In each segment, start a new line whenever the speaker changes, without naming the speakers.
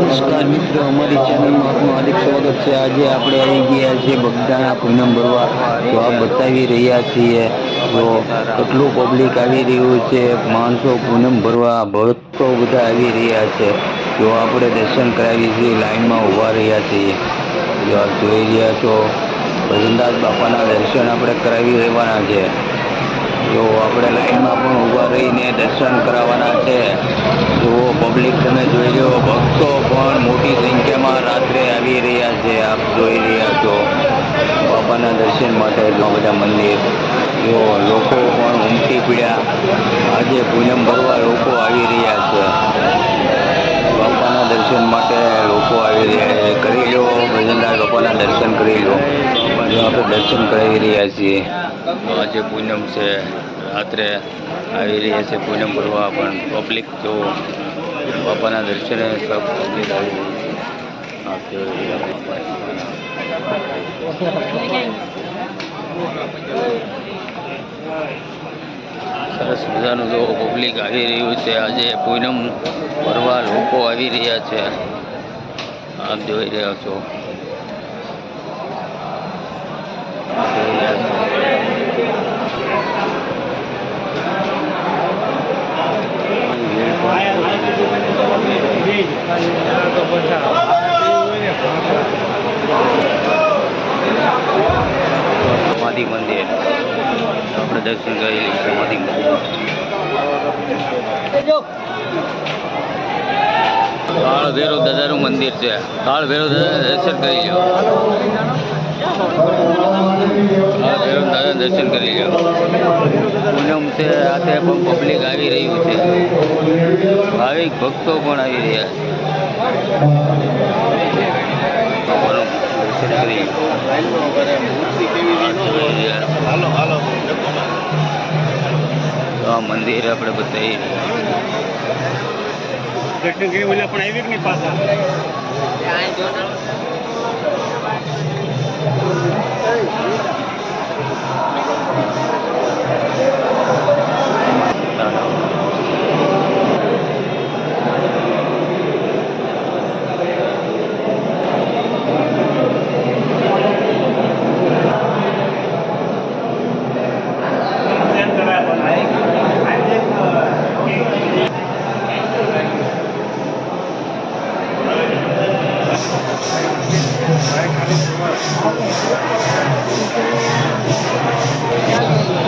નમસ્કાર મિત્રો, અમારી ચેનલમાં આપનું હાર્દિક સ્વાગત છે. આજે આપણે આવી ગયા છીએ બગદાણા પૂનમ ભરવા. તો આ બતાવી રહ્યા છીએ તો કેટલું પબ્લિક આવી રહ્યું છે, માણસો પૂનમ ભરવા, ભક્તો બધા આવી રહ્યા છે. તો આપણે દર્શન કરાવી છીએ લાઈનમાં ઊભા રહ્યા છીએ. જોઈ રહ્યા છો, ભજનદાસ બાપાના દર્શન આપણે કરાવી રહેવાના છે. જો આપણે લાઈનમાં પણ ઊભા દર્શન કરાવવાના છે. જુઓ પબ્લિક તમે જોઈ લો ભક્તો પણ મોટી સંખ્યામાં રાત્રે આવી રહ્યા છે. આપ જોઈ રહ્યા છો બાપાના દર્શન માટે ઘણા બધા મંદિર. જો લોકો પણ ઉમટી પીડ્યા. આજે પૂનમ ભરવા લોકો આવી રહ્યા છે. બાપાના દર્શન માટે લોકો આવી રહ્યા છે. કરી લો ભજનદાર બાપાના દર્શન કરી લો. આપણે દર્શન કરાવી રહ્યા છીએ. આજે પૂનમ છે. રાત્રે આવી રહ્યા છે પૂનમ ભરવા, પણ પબ્લિક જો બાપાના દર્શને સબ પબ્લિક આવી રહી સરસ મજાનું જો પબ્લિક આવી રહ્યું છે. આજે પૂનમ ભરવા લોકો આવી રહ્યા છે. આપ જોઈ રહ્યા છો આપ જોઈ રહ્યા છો સમાધિ મંદિર આપણે દર્શન કરી સમાધિ કાળ ભેરો દાદાનું મંદિર છે. કાળ ભેરો દાદા દર્શન કરી લો દાદા દર્શન કરી લો પૂનમ છે રાતે પણ પબ્લિક આવી રહ્યું છે. ભાવિક ભક્તો પણ આવી રહ્યા છે. દર્શન કરી મંદિર આપણે
બધા પણ આવી કે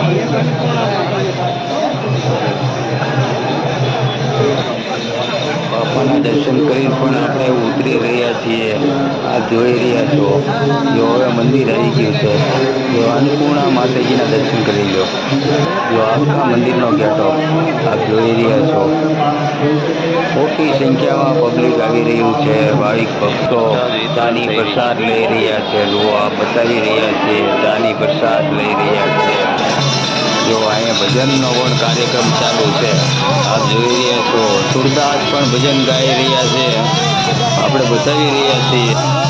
નહીં પાછા
બાપાના દર્શન કરી પણ આપણે ઉતરી રહ્યા છીએ. આ જોઈ રહ્યા છો. જો હવે મંદિર આવી ગયું છે જો અન્નપૂર્ણા માતાજીના દર્શન કરી લો. જો આખા મંદિરનો ગેટો આપ જોઈ રહ્યા છો. મોટી સંખ્યામાં પબ્લિક આવી રહ્યું છે. ભાવિક ભક્તો દાની પ્રસાદ લઈ રહ્યા છે. લો આ બતાવી રહ્યા છે દાની પ્રસાદ લઈ રહ્યા છે. જો અહીંયા ભજનનો પણ કાર્યક્રમ ચાલુ છે. આપ જોઈ રહ્યા છો. સુરદાસ પણ ભજન ગાઈ રહ્યા છે. આપણે બતાવી રહ્યા છીએ.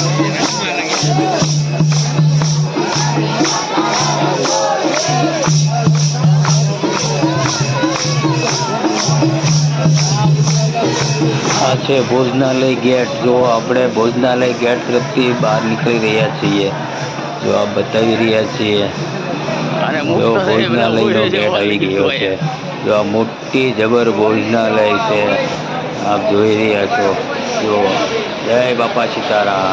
આ છે ભોજનાલય ગેટ. જો આપણે ભોજનાલય ગેટ તરફથી બહાર નીકળી રહ્યા છીએ જો આ બતાવી રહ્યા છીએ જો ભોજનાલયનો ગેટ આવી ગયો છે. જો આ મોટી જબર ભોજનાલય છે આપ જોઈ રહ્યા છો. જો જય બાપા સીતારામ.